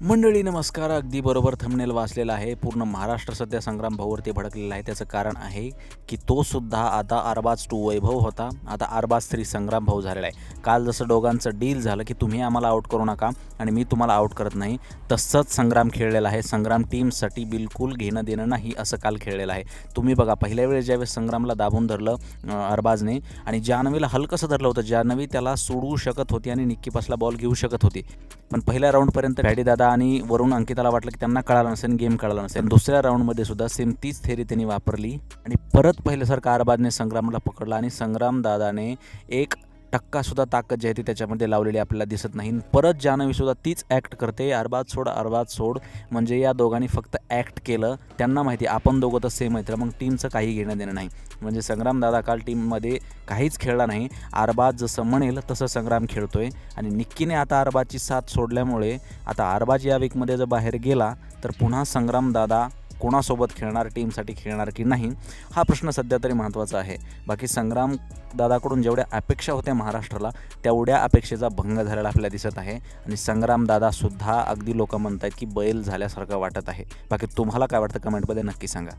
मंडळी नमस्कार. अगदी बरोबर थंबनेल वाचलेला आहे. पूर्ण महाराष्ट्र सध्या संग्राम भाऊवरती भडकलेला आहे. त्याचं कारण आहे की तो सुद्धा आता अरबाज टू वैभव होता. आता अरबाज थ्री संग्राम भाऊ झालेला आहे. काल जसं दोघांचं डील झालं की तुम्ही आम्हाला आऊट करू नका आणि मी तुम्हाला आऊट करत नाही तसंच संग्राम खेळलेला आहे. संग्राम टीमसाठी बिलकुल घेणं देणं नाही असं काल खेळलेलं आहे. तुम्ही बघा पहिल्या वेळेस ज्यावेळेस संग्रामला दाबून धरलं अरबाजने आणि जान्हवीला हलकंसं धरलं होतं? जान्हवी त्याला सोडवू शकत होती आणि निक्कीपासला बॉल घेऊ शकत होती. पण पहिल्या राऊंडपर्यंत दादा दादा आणि वरून अंकिताला वाटलं की त्यांना कळालं नसेल गेम कळाला नसेल. दुसऱ्या राऊंडमध्ये सुद्धा सेम तीच थेरी त्यांनी वापरली. आणि परत पहिल्यासारखं अरबाजने संग्रामला पकडला आणि संग्राम दादाने एक टक्कासुद्धा ताकद जी आहे ती त्याच्यामध्ये लावलेली आपल्याला दिसत नाही. परत जान्हवीसुद्धा तीच ॲक्ट करते. अरबाज सोड अरबाज सोड. म्हणजे या दोघांनी फक्त ॲक्ट केलं. त्यांना माहिती आपण दोघं तर सेम आहेत तर मग टीमचं काही घेणं देणं नाही. म्हणजे संग्राम दादा काल टीममध्ये काहीच खेळला नाही. अरबाज जसं म्हणेल तसं संग्राम खेळतोय. आणि निक्कीने आता अरबाजची साथ सोडल्यामुळे आता अरबाज या वीकमध्ये जर बाहेर गेला तर पुन्हा संग्राम दादा कोणासोबत खेळणार टीमसाठी खेळणार की नाही हा प्रश्न सध्या तरी महत्त्वाचा आहे. बाकी संग्राम दादाकडून जेवढ्या अपेक्षा होत्या महाराष्ट्राला तेवढ्या अपेक्षेचा भंग झालेला आपल्याला दिसत आहे. आणि संग्राम दादासुद्धा अगदी लोक आहेत की बैल झाल्यासारखं वाटत आहे. बाकी तुम्हाला काय वाटतं कमेंटमध्ये नक्की सांगा.